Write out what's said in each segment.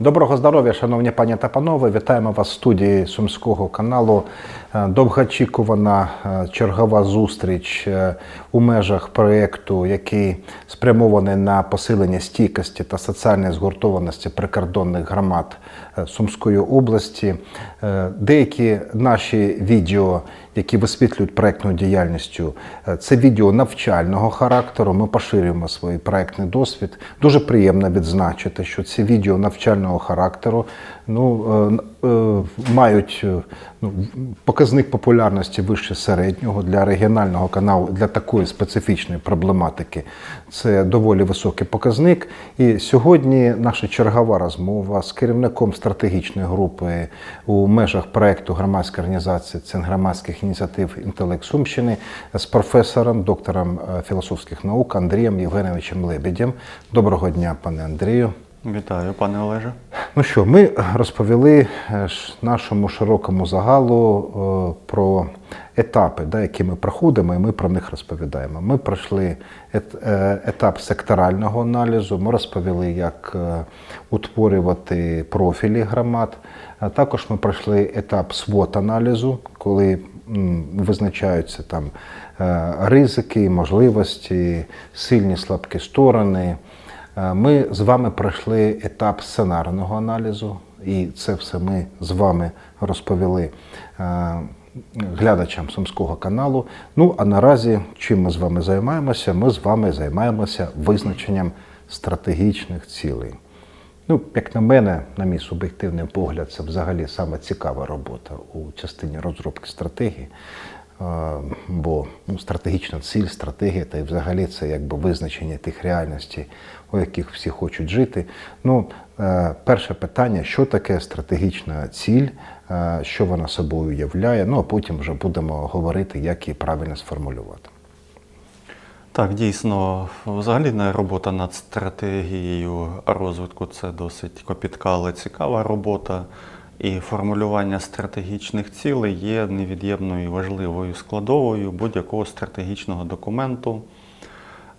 Доброго здоров'я, шановні пані та панове. Вітаємо вас в студії Сумського каналу. Е, Довгоочікувана е, чергова зустріч е, у межах проєкту, який спрямований на посилення стійкості та соціальної згуртованості прикордонних громад Сумської області. Деякі наші відео, які висвітлюють проектну діяльністю, е, це відео навчального характеру. Ми поширюємо свій проєктний досвід. Дуже приємно відзначити, що ці відео навчального характеру ну, е, мають е, ну, показник популярності вище середнього для регіонального каналу для такої специфічної проблематики. Це доволі високий показник. І сьогодні наша чергова розмова з керівником стратегічної групи у межах проекту громадської організації Центр громадських ініціатив Інтелект Сумщини з професором, доктором е, філософських наук Андрієм Євгеновичем Лебедєм. Доброго дня, пане Андрію. Вітаю, пане Олеже. Ну що, ми розповіли е, нашому широкому загалу е, про етапи, да, які ми проходимо, і ми про них розповідаємо. Ми пройшли е, етап секторального аналізу, ми розповіли, як утворювати профілі громад. Також ми пройшли етап свот-аналізу, коли визначаються там ризики, можливості, сильні слабкі сторони. Е, Ми з вами пройшли етап сценарного аналізу, і це все ми з вами розповіли е, глядачам Сумського каналу. Ну а наразі, чим ми з вами займаємося? Ми з вами займаємося визначенням стратегічних цілей. Ну, як на мене, на мій суб'єктивний погляд, це взагалі саме цікава робота у частині розробки стратегії. Бо ну, стратегічна ціль, стратегія, та й взагалі це якби визначення тих реальностей, у яких всі хочуть жити. Ну, е, перше питання: що таке стратегічна ціль, е, що вона собою являє. Ну а потім вже будемо говорити, як її правильно сформулювати. Так, дійсно, взагалі робота над стратегією розвитку це досить копітка, але цікава робота. І формулювання стратегічних цілей є невід'ємною і важливою складовою будь-якого стратегічного документу.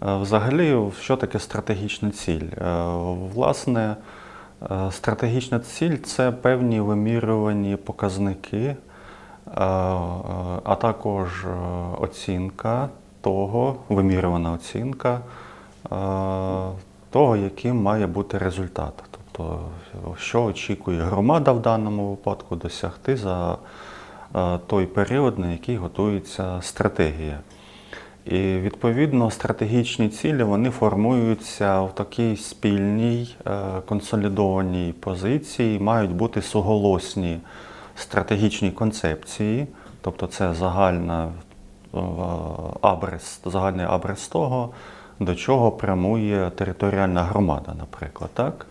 Е, Взагалі, що таке стратегічна ціль? Е, Власне, е, стратегічна ціль це певні вимірювані показники, а також оцінка того, вимірювана оцінка того, яким має бути результат. Тобто, що очікує громада в даному випадку досягти за е, той період, на який готується стратегія. І відповідно стратегічні цілі вони формуються в такій спільній е, консолідованій позиції, мають бути суголосні стратегічні концепції, тобто це загальна е, абрес, загальний абрес того, до чого прямує територіальна громада, наприклад. Так?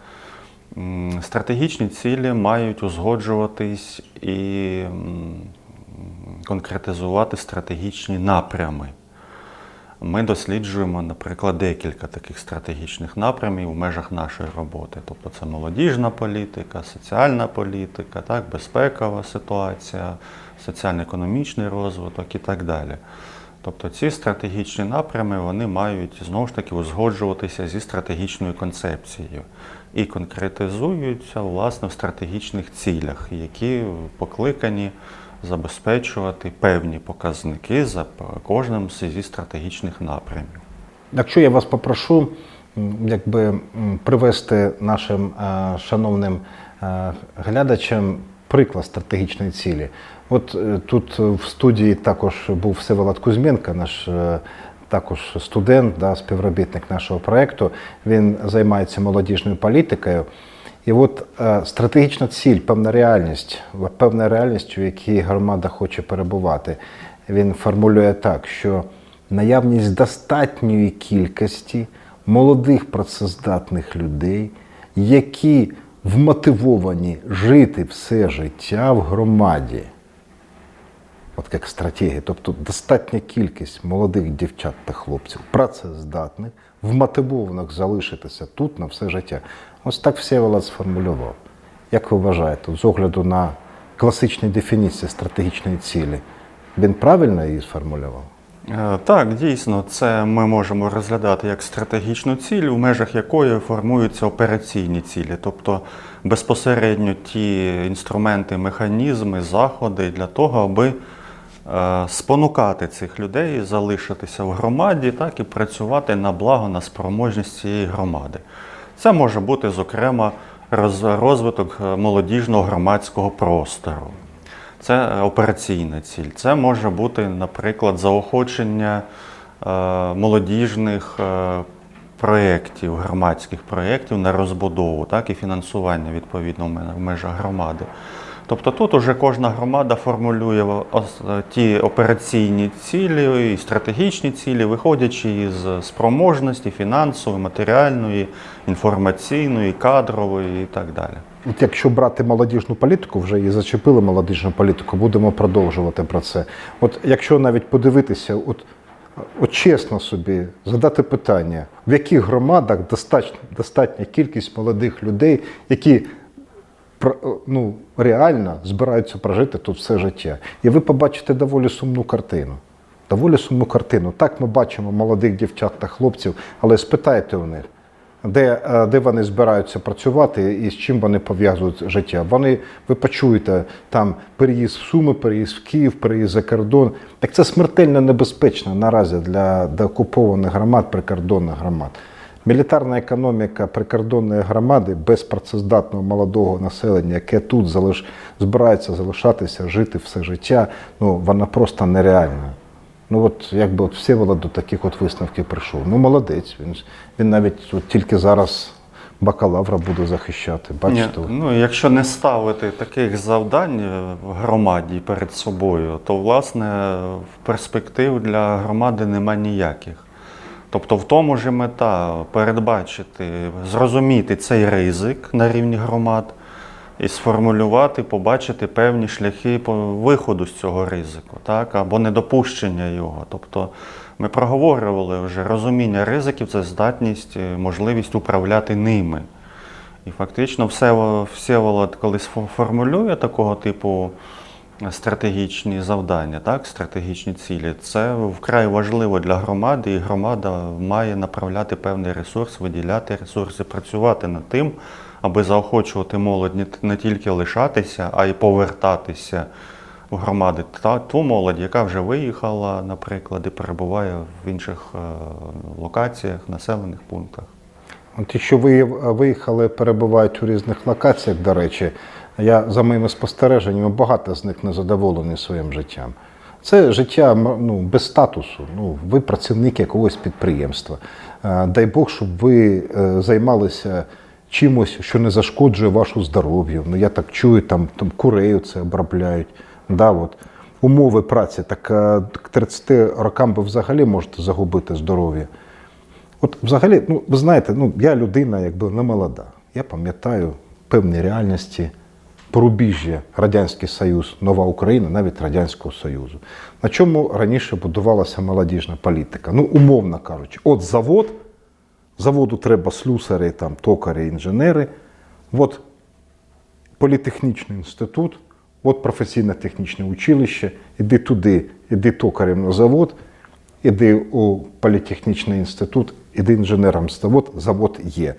Стратегічні цілі мають узгоджуватись і конкретизувати стратегічні напрями. Ми досліджуємо, наприклад, декілька таких стратегічних напрямів у межах нашої роботи. Тобто це молодіжна політика, соціальна політика, так, безпекова ситуація, соціально-економічний розвиток і так далі. Тобто ці стратегічні напрями вони мають знову ж таки узгоджуватися зі стратегічною концепцією і конкретизуються власне в стратегічних цілях, які покликані забезпечувати певні показники за кожним зі стратегічних напрямів. Якщо я вас попрошу, якби привести нашим е, шановним е, глядачам приклад стратегічної цілі. От е, тут в студії також був Всеволод Кузьменко, наш е, також студент, да, співробітник нашого проєкту. Він займається молодіжною політикою. І от е, стратегічна ціль, певна реальність, певна реальність, у якій громада хоче перебувати. Він формулює так, що наявність достатньої кількості молодих працездатних людей, які вмотивовані жити все життя в громаді. От як стратегія, тобто достатня кількість молодих дівчат та хлопців, працездатних, вмотивованих залишитися тут на все життя. Ось так Всеволод сформулював. Як ви вважаєте, з огляду на класичні дефініції стратегічної цілі, він правильно її сформулював? Е, Так, дійсно, це ми можемо розглядати як стратегічну ціль, у межах якої формуються операційні цілі, тобто безпосередньо ті інструменти, механізми, заходи для того, аби спонукати цих людей залишитися в громаді, так і працювати на благо, на спроможність цієї громади. Це може бути, зокрема, розвиток е, молодіжного громадського простору. Це операційна ціль. Це може бути, наприклад, заохочення е, молодіжних е, проєктів, громадських проєктів на розбудову, так, і фінансування відповідно в межах громади. Тобто тут уже кожна громада формулює ті операційні цілі і стратегічні цілі, виходячи із спроможності фінансової, матеріальної, інформаційної, кадрової і так далі. От якщо брати молодіжну політику, вже і зачепили молодіжну політику, будемо продовжувати про це. От якщо навіть подивитися, от, от чесно собі задати питання, в яких громадах достатня, достатня кількість молодих людей, які ну, реально збираються прожити тут все життя. І ви побачите доволі сумну картину. Доволі сумну картину. Так ми бачимо молодих дівчат та хлопців, але спитайте у них, де, е, де вони збираються працювати і з чим вони пов'язують життя. Вони, ви почуєте, там переїзд в Суми, переїзд в Київ, переїзд за кордон. Так це смертельно небезпечно наразі для деокупованих громад, прикордонних громад. Мілітарна економіка прикордонної громади без працездатного молодого населення, яке тут залиш... збирається залишатися, жити все життя, ну вона просто нереальна. Ну от якби от Всеволод до таких от висновків прийшов. Ну молодець. Він, він навіть от тільки зараз бакалавра буде захищати. Бачите? Ні, ну, якщо не ставити таких завдань е, в громаді перед собою, то власне в перспектив для громади нема ніяких. Тобто в тому ж мета передбачити, зрозуміти цей ризик на рівні громад і сформулювати, побачити певні шляхи виходу з цього ризику, так, або недопущення його. Тобто ми проговорювали вже розуміння ризиків це здатність, е, можливість управляти ними. І фактично все, Всеволод колись фо- формулює такого типу стратегічні завдання, так, стратегічні цілі. Це вкрай важливо для громади, і громада має направляти певний ресурс, виділяти ресурси, працювати над тим, аби заохочувати молодь не, тільки лишатися, а й повертатися в громади. Та ту молодь, яка вже виїхала, наприклад, і перебуває в інших е, локаціях, населених пунктах. От якщо ви виїхали, перебувають у різних локаціях, до речі, я за моїми спостереженнями багато з них не задоволені своїм життям. Це життя ну, без статусу. Ну, ви працівник якогось підприємства. Е, Дай Бог, щоб ви е, займалися чимось, що не зашкоджує вашу здоров'ю. Ну, я так чую, там, там курею це обробляють. Да, от. Умови праці, так е, к 30 рокам ви взагалі можете загубити здоров'я. От взагалі, ну ви знаєте, ну я людина якби не молода. Я пам'ятаю певні реальності порубіжжя Радянський Союз, Нова Україна, навіть Радянського Союзу. На чому раніше будувалася молодіжна політика? Ну, умовно кажучи, от завод, заводу треба слюсари, там, токарі, інженери. От політехнічний інститут, от професійне технічне училище, іди туди, іди токарем на завод, іди у політехнічний інститут, іди інженером завод, завод є,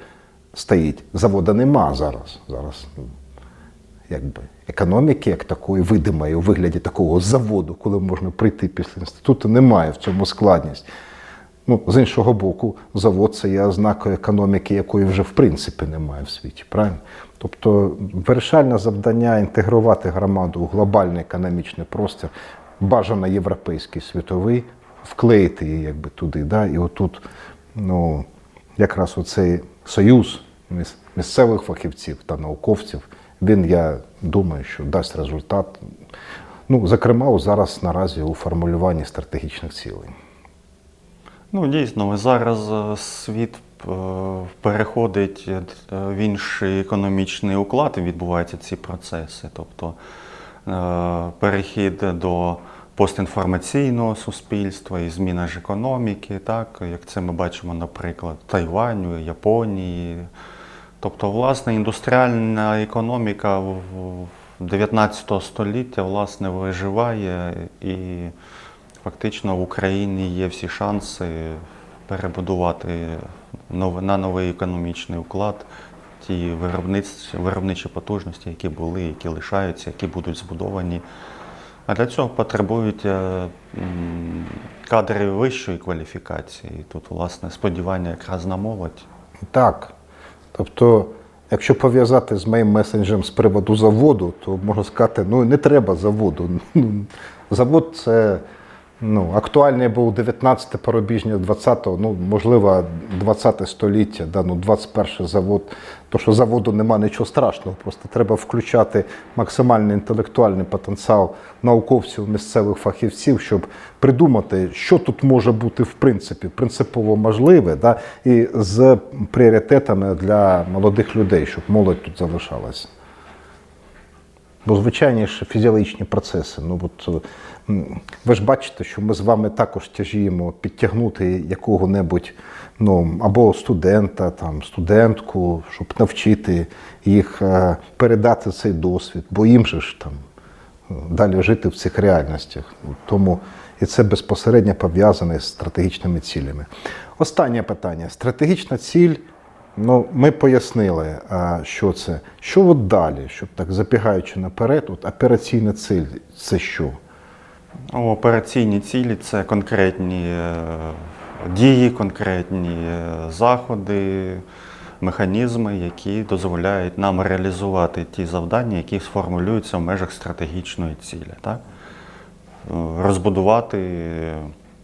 стоїть. Завода нема зараз. Зараз якби, економіки, як такої видимої у вигляді такого заводу, коли можна прийти після інституту, немає в цьому складність. Ну, з іншого боку, завод це є ознакою економіки, якої вже в принципі немає в світі, правильно? Тобто вирішальне завдання інтегрувати громаду у глобальний економічний простір, бажано європейський світовий, вклеїти її якби туди. Да? І отут ну, якраз оцей союз місцевих фахівців та науковців, він, я думаю, що дасть результат. Ну, зокрема, зараз наразі у формулюванні стратегічних цілей. Ну, дійсно, зараз е, світ е, переходить е, в інший економічний уклад і відбуваються ці процеси. Тобто перехід до постінформаційного суспільства і зміна ж економіки, так, як це ми бачимо, наприклад, Тайваню, Японії. Тобто, власне, індустріальна економіка в в 19 століття власне, виживає і фактично в Україні є всі шанси перебудувати на новий економічний уклад ті виробничі потужності, які були, які лишаються, які будуть збудовані. А для цього потребують е, кадри вищої кваліфікації. Тут, власне, сподівання якраз на молодь. Так. Тобто, якщо пов'язати з моїм месенджем з приводу заводу, то можна сказати, ну не треба заводу. Ну, Завод це ну, актуальний був 19 порубіжня 20-го, ну, можливо, 20 століття, да, ну, 21 завод. То, що заводу нема нічого страшного, просто треба включати максимальний інтелектуальний потенціал науковців, місцевих фахівців, щоб придумати, що тут може бути в принципі принципово можливе, да, і з пріоритетами для молодих людей, щоб молодь тут залишалася. Бо звичайні ж фізіологічні процеси. Ну от е, ви ж бачите, що ми з вами також тяжіємо підтягнути якого-небудь ну або студента, там студентку, щоб навчити їх е, передати цей досвід, бо їм же ж там е, далі жити в цих реальностях. Тому і це безпосередньо пов'язане з стратегічними цілями. Останнє питання: стратегічна ціль. Ну, ми пояснили, що це. Що от далі, щоб так забігаючи наперед, от операційна ціль це що? Операційні цілі це конкретні е, дії, конкретні е, заходи, механізми, які дозволяють нам реалізувати ті завдання, які сформулюються в межах стратегічної цілі. Так? Е, Розбудувати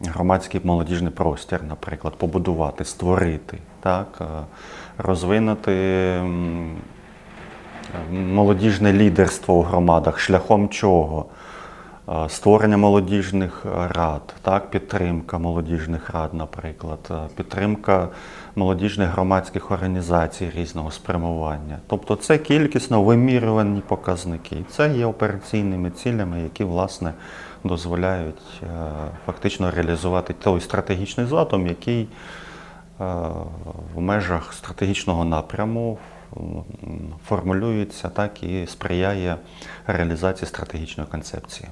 громадський молодіжний простір, наприклад, побудувати, створити, так? е, розвинути молодіжне лідерство у громадах, шляхом чого? Створення молодіжних рад, так, підтримка молодіжних рад, наприклад, підтримка молодіжних громадських організацій різного спрямування. Тобто це кількісно вимірювані показники. Це є операційними цілями, які власне дозволяють е, фактично реалізувати той стратегічний задум, який е, в межах стратегічного напряму формулюється так і сприяє реалізації стратегічної концепції.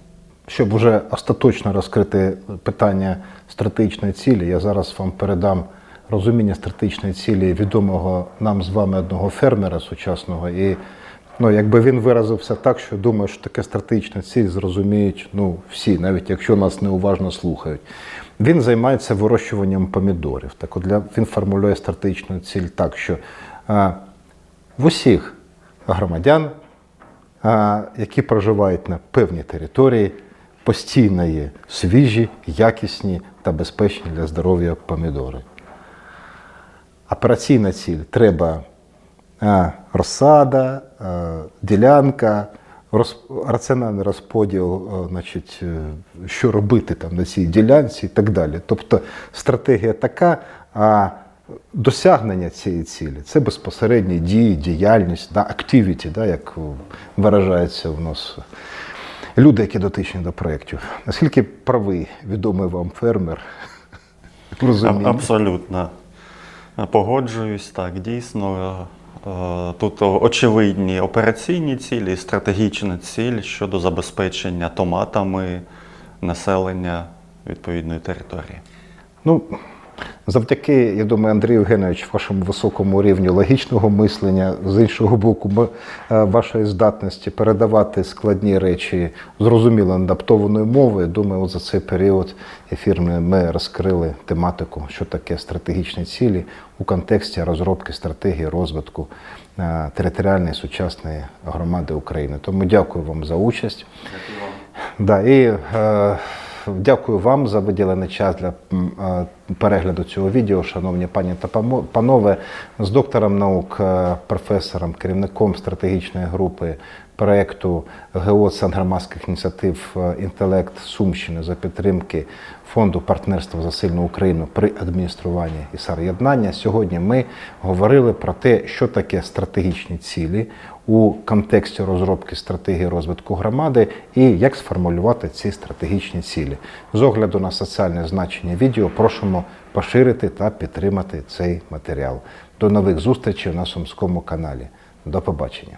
Щоб вже остаточно розкрити питання стратегічної цілі, я зараз вам передам розуміння стратегічної цілі відомого нам з вами одного фермера сучасного. І ну, якби він виразився так, що думаю, що таке стратегічна ціль зрозуміють ну, всі, навіть якщо нас неуважно слухають. Він займається вирощуванням помідорів. Так от для, він формулює стратегічну ціль так, що а, в усіх громадян а, які проживають на певній території, постійно свіжі, якісні та безпечні для здоров'я помідори. Операційна ціль треба розсада, ділянка, роз, раціональний розподіл, значить, е, що робити там на цій ділянці і так далі. Тобто стратегія така, а досягнення цієї цілі це безпосередні дії, діяльність, да, activity, да, як виражається в нас люди, які дотичні до проєктів. Наскільки правий відомий вам фермер? Аб- Абсолютно погоджуюсь, так, дійсно. е, Тут очевидні операційні цілі, і стратегічна ціль щодо забезпечення томатами населення відповідної території. Ну, завдяки, я думаю, Андрію Євгенович, вашому високому рівню логічного мислення, з іншого боку, е, вашої здатності передавати складні речі зрозуміло адаптованою мовою. Думаю, от за цей період ефірний ми розкрили тематику, що таке стратегічні цілі у контексті розробки стратегії розвитку е, територіальної сучасної громади України. Тому дякую вам за участь. Да, і е, дякую вам за виділений час для перегляду цього відео, шановні пані та панове, з доктором наук, е, професором, керівником стратегічної групи проєкту ГО Центр громадських ініціатив Інтелект Сумщини за підтримки фонду партнерства за сильну Україну при адмініструванні ІСАР Єднання. Сьогодні ми говорили про те, що таке стратегічні цілі у контексті розробки стратегії розвитку громади і як сформулювати ці стратегічні цілі. З огляду на соціальне значення відео просимо поширити та підтримати цей матеріал. До нових зустрічей на Сумському каналі. До побачення.